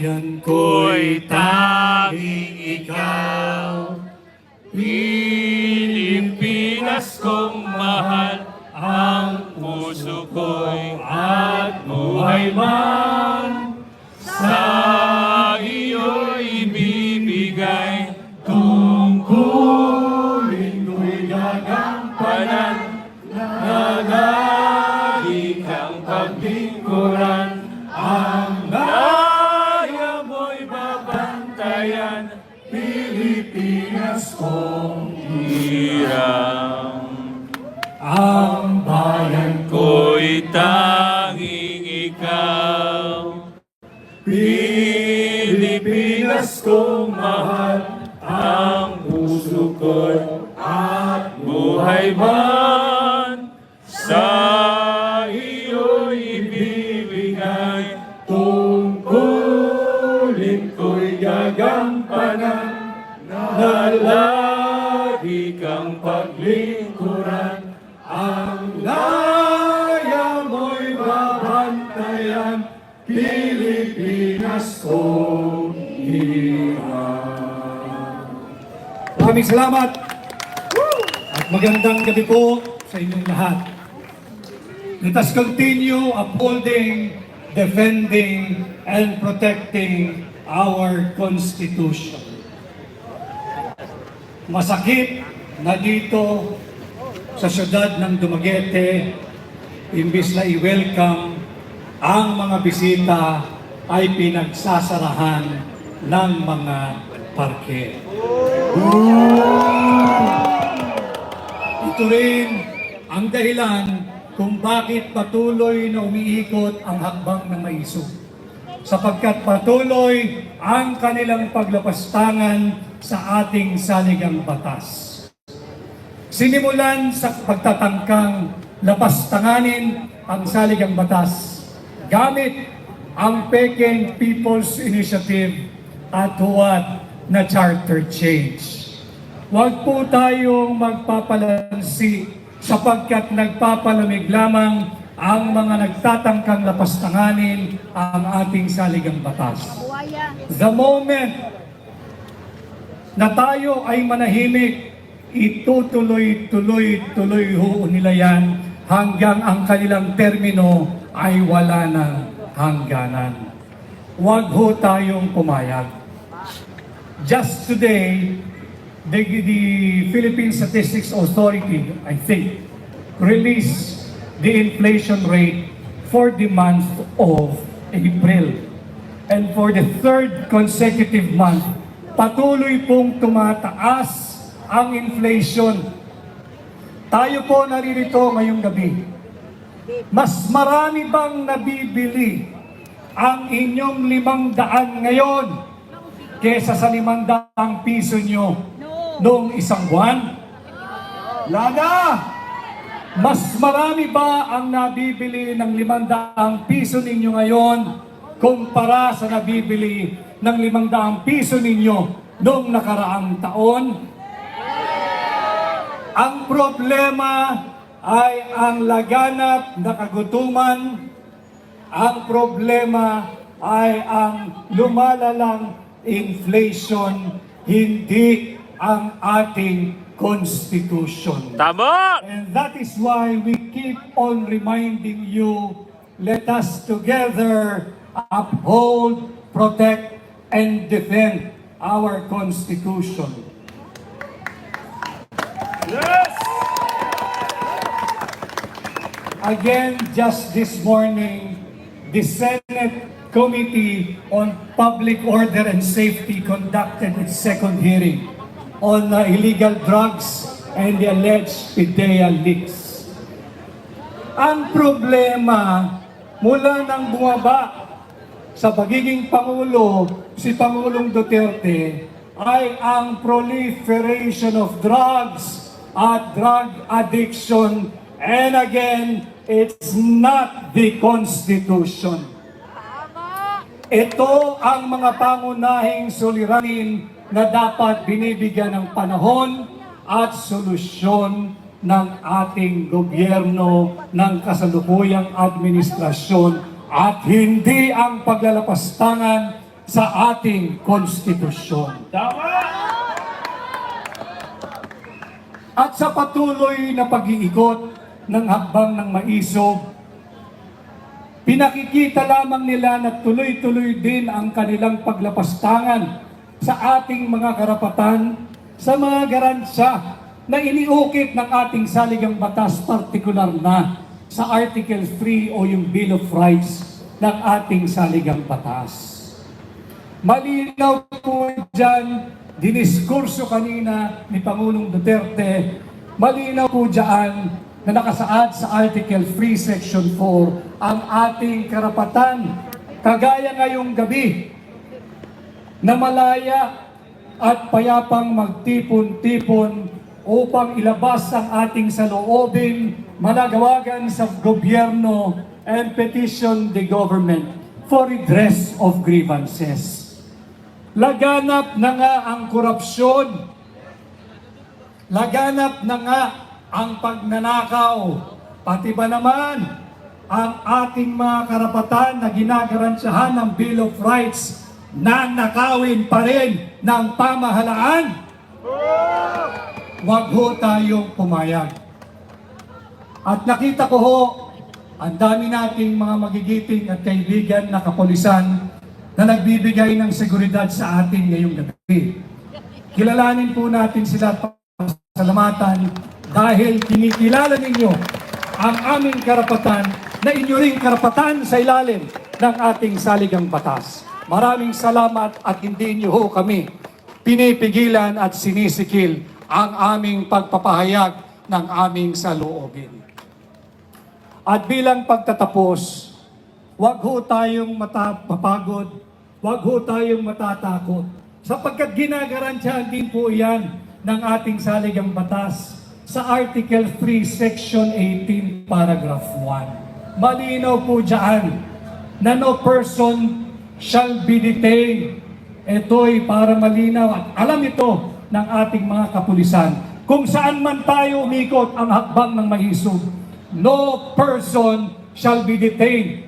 bayan ko'y tanging ikaw. Pilipinas kong mahal, ang puso ko'y at buhay man. Sa iyo'y ibibigay, tungkulin ko'y gagampanan, na lagi kang paglingkuran, tanging ikaw. Pilipinas kong mahal Ang puso ko'y at buhay man. Sa iyo'y ibibigay Tungkulin ko'y gagampanan Na lagi kang paglingkuran babantayan Pilipinas kong hirang Maraming salamat at magandang gabi po sa inyong lahat. Let us continue upholding, defending, and protecting our Constitution. Masakit na dito sa syudad ng Dumaguete, imbis na i-welcome ang mga bisita ay pinagsasarahan ng mga parke. Ito rin ang dahilan kung bakit patuloy na umiikot ang hakbang ng maiso. Sapagkat patuloy ang kanilang paglapastangan sa ating saligang batas. Sinimulan sa pagtatangkang lapastanganin ang saligang batas gamit ang Peking People's Initiative at huwad na charter change. Huwag po tayong magpapalansi sapagkat nagpapalamig lamang ang mga nagtatangkang lapastanganin ang ating saligang batas. The moment na tayo ay manahimik, itutuloy-tuloy-tuloy ho nila yan hanggang ang kanilang termino ay wala ng hangganan. Huwag ho tayong pumayag. Just today, the, the Philippine Statistics Authority, I think, released the inflation rate for the month of April. And for the third consecutive month, patuloy pong tumataas ang inflation. Tayo po naririto ngayong gabi. Mas marami bang nabibili ang inyong limang daan ngayon kesa sa limang daang piso nyo noong isang buwan? Lada! Mas marami ba ang nabibili ng limandaang piso ninyo ngayon kumpara sa nabibili ng limangdaang piso ninyo noong nakaraang taon? Ang problema ay ang laganap na kagutuman. Ang problema ay ang lumalalang inflation, hindi ang ating constitution. Tama! And that is why we keep on reminding you, let us together uphold, protect, and defend our Constitution. Yes! Again, just this morning, the Senate Committee on Public Order and Safety conducted its second hearing on uh, illegal drugs and the alleged PIDEA leaks. Ang problema mula nang bumaba sa pagiging Pangulo si Pangulong Duterte ay ang proliferation of drugs at drug addiction and again, it's not the Constitution. Ito ang mga pangunahing suliranin na dapat binibigyan ng panahon at solusyon ng ating gobyerno ng kasalukuyang administrasyon at hindi ang paglalapastangan sa ating konstitusyon. Tama! At sa patuloy na pag-iikot ng hakbang ng maisog, pinakikita lamang nila na tuloy-tuloy din ang kanilang paglapastangan sa ating mga karapatan, sa mga garansya na iniukit ng ating saligang batas, partikular na sa Article 3 o yung Bill of Rights ng ating saligang batas. Malinaw po dyan, diniskurso kanina ni Pangulong Duterte, malinaw po dyan na nakasaad sa Article 3, Section 4, ang ating karapatan. Kagaya ngayong gabi, na malaya at payapang magtipon-tipon upang ilabas ang ating saloobin, managawagan sa gobyerno and petition the government for redress of grievances. Laganap na nga ang korupsyon. Laganap na nga ang pagnanakaw. Pati ba naman ang ating mga karapatan na ginagaransyahan ng Bill of Rights na nakawin pa rin ng pamahalaan? Huwag ho tayong pumayag. At nakita ko ho, ang dami nating mga magigiting at kaibigan na kapulisan na nagbibigay ng seguridad sa atin ngayong gabi. Kilalanin po natin sila at pasalamatan dahil kinikilala ninyo ang aming karapatan na inyo ring karapatan sa ilalim ng ating saligang batas. Maraming salamat at hindi niyo ho kami pinipigilan at sinisikil ang aming pagpapahayag ng aming saloobin. At bilang pagtatapos, wag ho tayong mapagod, wag ho tayong matatakot. Sapagkat ginagaransyahan din po yan ng ating saligang batas sa Article 3, Section 18, Paragraph 1. Malinaw po dyan na no person shall be detained. Ito'y para malinaw at alam ito ng ating mga kapulisan. Kung saan man tayo umikot ang hakbang ng mahisog, no person shall be detained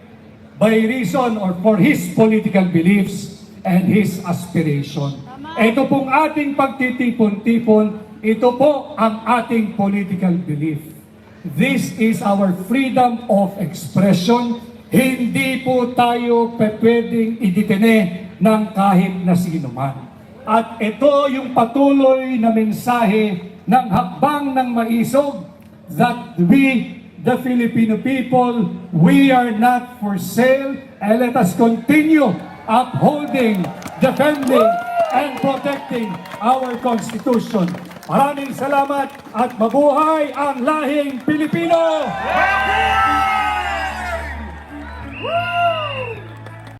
by reason or for his political beliefs and his aspiration. Ito pong ating pagtitipon-tipon, ito po ang ating political belief. This is our freedom of expression. Hindi po tayo pwedeng idetene ng kahit na sino man. At ito yung patuloy na mensahe ng hakbang ng maisog that we, the Filipino people, we are not for sale and let us continue upholding, defending, and protecting our Constitution. Maraming salamat at mabuhay ang lahing Pilipino! Yeah! Woo!